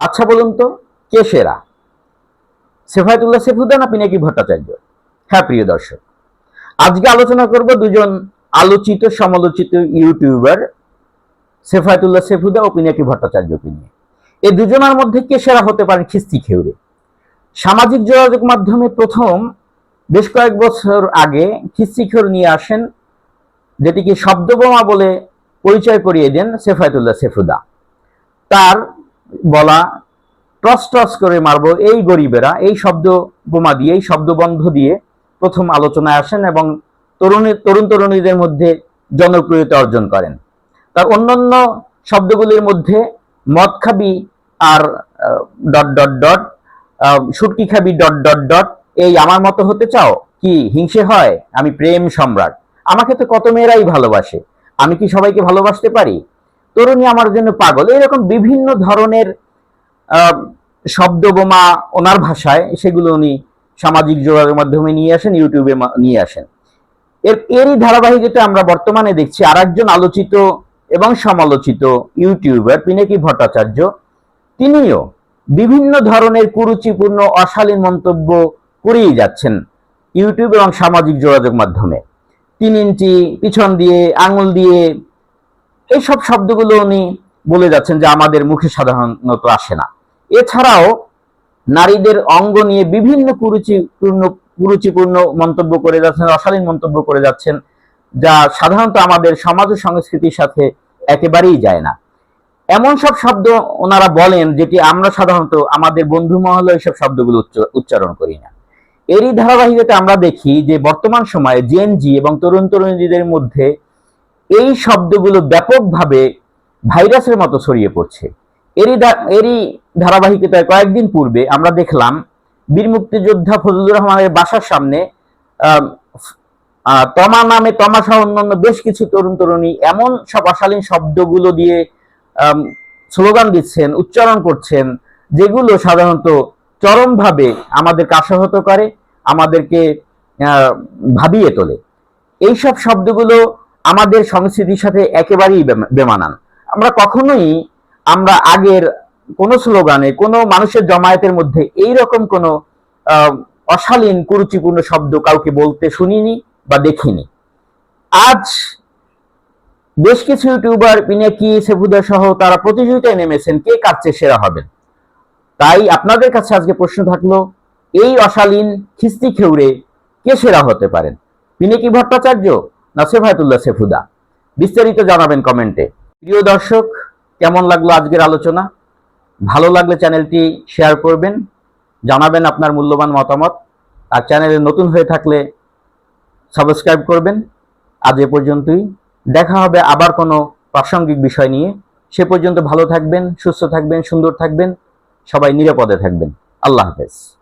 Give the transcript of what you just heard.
আচ্ছা বলুন তো, কে সেরা? সেফায়তুল্লাহ সেফুদা না পিনাকি ভট্টাচার্য? হ্যাঁ প্রিয় দর্শক, আজকে আলোচনা করব দুজন আলোচিত, সমালোচিত ইউটিউবার সেফায়তুল্লাহ সেফুদা ও পিনাকি ভট্টাচার্যকে নিয়ে। এই দুজনের মধ্যে কে সেরা হতে পারে খিস্তি খেউরে? সামাজিক যোগাযোগ মাধ্যমে প্রথম বেশ কয়েক বছর আগে খিস্তি খেউর নিয়ে আসেন, যেটিকে শব্দবোমা বলে পরিচয় করিয়ে দেন সেফায়তুল্লাহ সেফুদা তার বলা, টস টস করে মারবো এই গরিবেরা, এই শব্দ বোমা দিয়ে, এই শব্দবন্ধ দিয়ে প্রথম আলোচনায় আসেন এবং তরুণী, তরুণ তরুণীদের মধ্যে জনপ্রিয়তা অর্জন করেন। তার অন্যান্য শব্দগুলির মধ্যে মদ খাবি আর ডট ডট ডট সুটকি খাবি ডট ডট ডট, এই আমার মতো হতে চাও? কি হিংসে হয়? আমি প্রেম সম্রাট। আমাকে তো কত মেয়েরাই ভালোবাসে। আমি কি সবাইকে ভালোবাসতে পারি? তরুণী আমার জন্য পাগল। এরকম বিভিন্ন ধরনের শব্দ বোমা ওনার ভাষায়, সেগুলো উনি সামাজিক যোগাযোগের মাধ্যমে নিয়ে আসেন, ইউটিউবে নিয়ে আসেন। এর, এরই ধারাবাহিকতা আমরা বর্তমানে দেখছি আর একজন আলোচিত এবং সমালোচিত ইউটিউবার পিনাকি ভট্টাচার্য। তিনিও বিভিন্ন ধরনের কুরুচিপূর্ণ, অশালীন মন্তব্য করেই যাচ্ছেন ইউটিউব এবং সামাজিক যোগাযোগ মাধ্যমে। তিন ইঞ্চি পিছন দিয়ে, আঙুল দিয়ে এইসব শব্দগুলো উনি বলে যাচ্ছেন যে আমাদের মুখে সাধারণত আসে না। এছাড়াও নারীদের অঙ্গ নিয়ে বিভিন্ন কুরুচিপূর্ণ কুরুচিপূর্ণ মন্তব্য করে যাচ্ছেন, অশালীন মন্তব্য করে যাচ্ছেন, যা সাধারণত আমাদের সমাজ ও সংস্কৃতির সাথে একেবারেই যায় না। এমন সব শব্দ ওনারা বলেন যেটি আমরা সাধারণত আমাদের বন্ধু মহলে এইসব শব্দগুলো উচ্চ- উচ্চারণ করি না। এরই ধারাবাহিকতা আমরা দেখি যে বর্তমান সময়ে জেন জি এবং তরুণ তরুণীদের মধ্যে এই শব্দগুলো ব্যাপকভাবে ভাইরাসের মতো ছড়িয়ে পড়ছে। এরই এরই ধারাবাহিকতায় কয়েকদিন পূর্বে আমরা দেখলাম বীর মুক্তিযোদ্ধা ফজলুর রহমানের বাসার সামনে তমা নামে তমাশা অন্যান্য বেশ কিছু তরুণ তরুণী এমন সব অশালীন শব্দগুলো দিয়ে স্লোগান দিচ্ছেন, উচ্চারণ করছেন, যেগুলো সাধারণত চরমভাবে আমাদেরকে আশাহত করে, আমাদেরকে ভাবিয়ে তোলে। এইসব শব্দগুলো আমাদের সংস্কৃতির সাথে একেবারেই বেমানান। আমরা কখনোই, আমরা আগের কোন স্লোগানে, কোনো মানুষের জমায়েতের মধ্যে এই রকম কোন অশালীন, কুরুচিপূর্ণ শব্দ কাউকে বলতে শুনিনি বা দেখিনি। আজ বেশ কিছু ইউটিউবার পিনাকি, সেভুদা সহ তারা প্রতিযোগিতায় নেমেছেন কে চেয়ে সেরা হবেন। তাই আপনাদের কাছে আজকে প্রশ্ন থাকল, এই অশালীন, খিস্তি খেউড়ে কে সেরা হতে পারেন? পিনাকি ভট্টাচার্য না সেফায়তুল্লাহ সেফুদা। বিস্তারিত জানাবেন কমেন্টে। প্রিয় দর্শক, কেমন লাগল আজকের আলোচনা? ভালো লাগলে চ্যানেলটি শেয়ার করবেন, জানাবেন আপনার মূল্যবান মতামত। আর চ্যানেলে নতুন হয়ে থাকলে সাবস্ক্রাইব করবেন। আজ এ পর্যন্তই। দেখা হবে আবার কোনো প্রাসঙ্গিক বিষয় নিয়ে। সে পর্যন্ত ভালো থাকবেন, সুস্থ থাকবেন, সুন্দর থাকবেন, সবাই নিরাপদে থাকবেন। আল্লাহ হাফেজ।